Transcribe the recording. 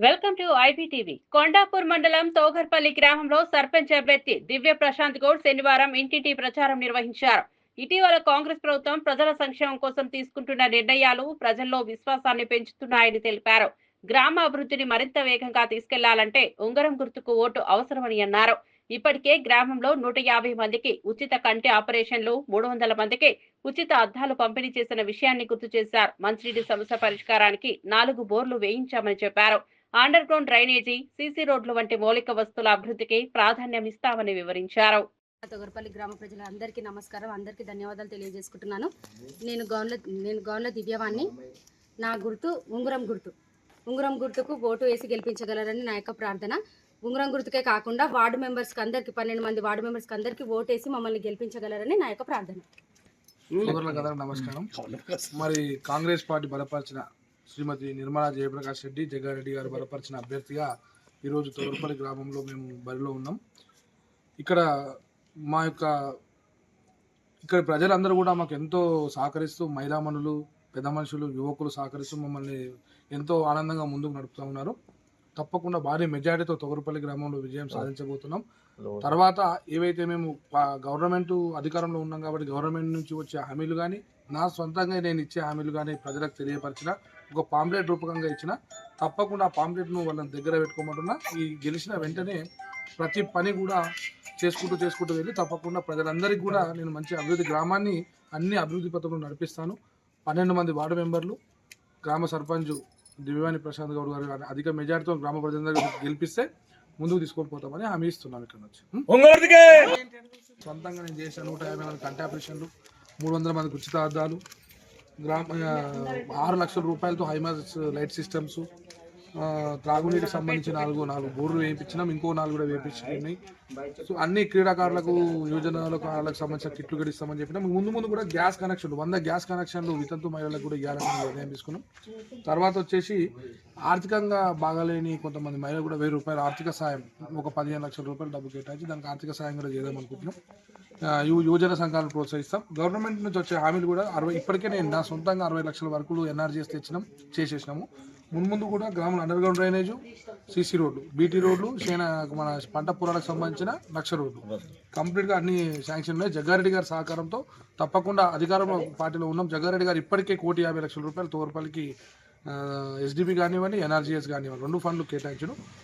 Welcome to IBTV Kondapur మండలం తోగర్పల్లి గ్రామంలో సర్పంచ్ అభ్యర్థి దివ్య ప్రశాంత్ గౌడ్ శనివారం ఇంటింటి ప్రచారం నిర్వహించారు. ఇటీవల కాంగ్రెస్ ప్రభుత్వం ప్రజల సంక్షేమం కోసం తీసుకుంటున్న నిర్ణయాలు ప్రజల్లో విశ్వాసాన్ని పెంచుతున్నాయని తెలిపారు. గ్రామ అభివృద్ధిని మరింత వేగంగా తీసుకెళ్ళాలంటే ఉంగరం గుర్తుకు ఓటు అవసరమని అన్నారు. ఇప్పటికే గ్రామంలో నూట యాభై మందికి ఉచిత కంటి ఆపరేషన్లు మూడు వందల మందికి ఉచిత అద్దాలు పంపిణీ చేసిన విషయాన్ని గుర్తు చేశారు. మంచినీటి సమస్య పరిష్కారానికి నాలుగు బోర్లు వేయించామని చెప్పారు. అండర్ గ్రౌండ్ డ్రైనేజీ సీసీ రోడ్లు వంటి మౌలిక వస్తువుల అభివృద్ధికి ప్రాధాన్యం ఇస్తామని వివరించారు. తొగరపల్లి గ్రామ ప్రజలందరికీ నమస్కారం. అందరికీ ధన్యవాదాలు తెలియజేసుకుంటున్నాను. నేను గౌన్ల నేను గౌన్ల దివ్యవాణ్ణి. నా గుర్తు ఉంగురం గుర్తు. ఉంగురం గుర్తుకు ఓటు వేసి గెలిపించగలరని నా యొక్క ప్రార్థన. ఉంగురం గుర్తుకే కాకుండా వార్డు మెంబర్స్కి అందరికీ పన్నెండు మంది వార్డు మెంబర్స్కి అందరికీ ఓటు వేసి మమ్మల్ని గెలిపించగలరని నా యొక్క ప్రార్థన. నమస్కారం. మరి కాంగ్రెస్ పార్టీ బలపరిచిన శ్రీమతి నిర్మలా జయప్రకాష్ రెడ్డి జగ్గారెడ్డి గారు బలపరిచిన అభ్యర్థిగా ఈరోజు తొలపల్లి గ్రామంలో మేము బరిలో ఉన్నాం. ఇక్కడ మా యొక్క ఇక్కడ ప్రజలందరూ కూడా మాకు ఎంతో సహకరిస్తూ మహిళామణులు పెద్ద మనుషులు యువకులు సహకరిస్తూ మమ్మల్ని ఎంతో ఆనందంగా ముందుకు నడుపుతూ ఉన్నారు. తప్పకుండా భారీ మెజారిటీతో తొగరపల్లి గ్రామంలో విజయం సాధించబోతున్నాం. తర్వాత ఏవైతే మేము గవర్నమెంట్ అధికారంలో ఉన్నాం కాబట్టి గవర్నమెంట్ నుంచి వచ్చే హామీలు కానీ నా సొంతంగా నేను ఇచ్చే హామీలు కానీ ప్రజలకు తెలియపరిచిన ఒక పాంప్లెట్ రూపకంగా ఇచ్చిన తప్పకుండా ఆ పాంప్లెట్ను వాళ్ళని దగ్గర పెట్టుకోమంటున్నా. ఈ గెలిచిన వెంటనే ప్రతి పని కూడా చేసుకుంటూ చేసుకుంటూ వెళ్ళి తప్పకుండా ప్రజలందరికీ కూడా నేను మంచి అభివృద్ధి గ్రామాన్ని అన్ని అభివృద్ధి పథకంలో నడిపిస్తాను. పన్నెండు మంది వార్డు మెంబర్లు గ్రామ సర్పంచ్ దివ్యవాణి ప్రశాంత్ గౌడ్ గారు అధిక మెజార్టీతో గ్రామ ప్రజలందరూ గెలిపిస్తే ముందుకు తీసుకొని పోతామని హామీ ఇస్తున్నాను ఇక్కడ నుంచి? సొంతంగా నేను చేసిన నూట యాభై మంది కంటి ఆపరేషన్లు మూడు వందల మందికి ఉచిత గ్రామ ఆరు లక్షల రూపాయలతో హైమాస్ లైట్ సిస్టమ్స్ త్రాగునీటికి సంబంధించి నాలుగు నాలుగు బోర్లు వేయించినాం ఇంకో నాలుగు కూడా వేయించినాయి సో అన్ని క్రీడాకారులకు యోజనలకు వాళ్ళకి సంబంధించిన కిట్లు కూడా ఇస్తామని చెప్పినాం ముందు ముందు కూడా గ్యాస్ కనెక్షన్లు వంద గ్యాస్ కనెక్షన్లు వితంతు మహిళలకు కూడా ఇవ్వాలని నిర్ణయం తీసుకున్నాం తర్వాత వచ్చేసి ఆర్థికంగా బాగాలేని కొంతమంది మహిళలు కూడా వెయ్యి రూపాయలు ఆర్థిక సాయం ఒక పదిహేను లక్షల రూపాయలు డబ్బు కేటాయించి దానికి ఆర్థిక సాయం కూడా చేద్దాం అనుకుంటున్నాం. యువజన సంఘాలను ప్రోత్సహిస్తాం. గవర్నమెంట్ నుంచి వచ్చే హామీలు కూడా అరవై ఇప్పటికే నేను నా సొంతంగా అరవై లక్షల వరకు ఎన్ఆర్జీఎస్ తెచ్చినాం చేసేసినాము. మున్ముందు కూడా గ్రామంలో అండర్ గ్రౌండ్ డ్రైనేజు సీసీ రోడ్లు బీటీ రోడ్లు సేన మన పంట పొలాలకు సంబంధించిన లక్ష రోడ్లు. కంప్లీట్గా అన్ని శాంక్షన్ ఉన్నాయి. జగ్గారెడ్డి గారి సహకారంతో తప్పకుండా అధికారంలో పార్టీలో ఉన్నాం. జగ్గారెడ్డి గారు ఇప్పటికే కోటి యాభై లక్షల రూపాయలు తోరపల్లికి ఎస్డిపి కానివ్వండి ఎన్ఆర్జీఎస్ కానివ్వండి రెండు ఫండ్లు కేటాయించడం.